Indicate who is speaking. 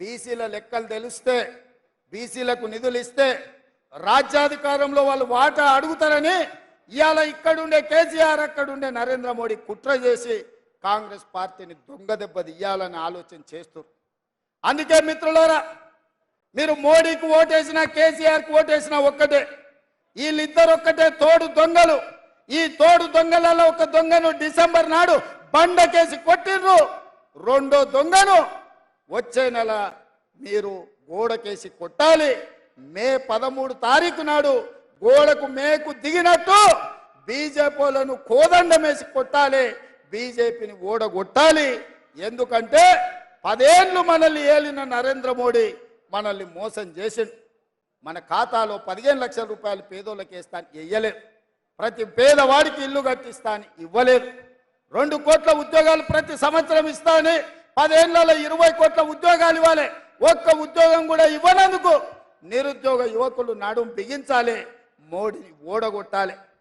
Speaker 1: బీసీల లెక్కలు తెలిస్తే బీసీలకు నిధులు ఇస్తే రాజ్యాధికారంలో వాళ్ళు వాటా అడుగుతారని ఇవాళ ఇక్కడుండే కేసీఆర్ అక్కడుండే నరేంద్ర మోడీ కుట్ర చేసి కాంగ్రెస్ పార్టీని దొంగ దెబ్బ తీయాలని ఆలోచన చేస్తారు అందుకే మిత్రులారా మీరు మోడీకి ఓటేసినా కేసీఆర్కి ఓటేసినా ఒక్కటే. వీళ్ళిద్దరు ఒక్కటే తోడు దొంగలు. ఈ తోడు దొంగలలో ఒక దొంగను డిసెంబర్ నాడు బండకేసి కొట్టిర్రు. రెండో దొంగను వచ్చే నెల మీరు గోడకేసి కొట్టాలి. మే పదమూడు తారీఖు నాడు గోడకు మేకు దిగినట్టు బీజేపీలను కోదండమేసి కొట్టాలి. బీజేపీని ఓడగొట్టాలి. ఎందుకంటే పదేళ్ళు మనల్ని ఏలిన నరేంద్ర మోడీ మనల్ని మోసం చేసిండు. మన ఖాతాలో పదిహేను లక్షల రూపాయలు పేదోళ్ళకి వేస్తాను వేయలేదు ప్రతి పేదవాడికి ఇల్లు కట్టిస్తాను ఇవ్వలేదు. రెండు కోట్ల ఉద్యోగాలు ప్రతి సంవత్సరం ఇస్తాను పదేళ్ళలో ఇరవై కోట్ల ఉద్యోగాలు ఇవ్వాలి. ఒక్క ఉద్యోగం కూడా ఇవ్వనందుకు నిరుద్యోగ యువకులు నడుం బిగించాలి. మోడీని ఓడగొట్టాలి.